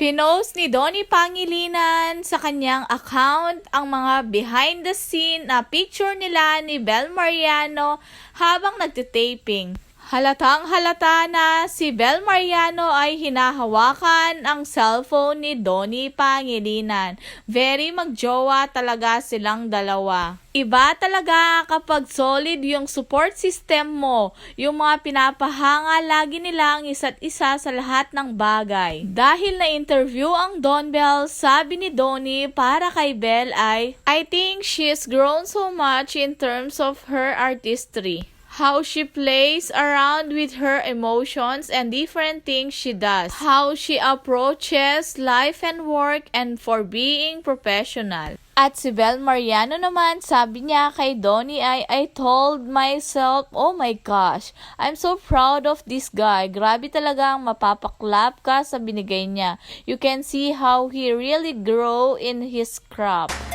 Pinost ni Donnie Pangilinan sa kanyang account ang mga behind the scene na picture nila ni Bel Mariano habang nagtitaping. Halatang halata na si Bel Mariano ay hinahawakan ang cellphone ni Donnie Pangilinan. Very magjowa talaga silang dalawa. Iba talaga kapag solid yung support system mo, yung mga pinapahanga lagi nila ang isa't isa sa lahat ng bagay. Dahil na-interview ang Don Bell, sabi ni Donnie para kay Bell ay, I think she's grown so much in terms of her artistry how she plays around with her emotions and different things she does, how she approaches life and work, and for being professional. At si Bel Mariano naman, sabi niya kay Donnie ay, I told myself, oh my gosh, I'm so proud of this guy. Grabe talagang mapapaklap ka sa binigay niya. You can see how he really grow in his craft.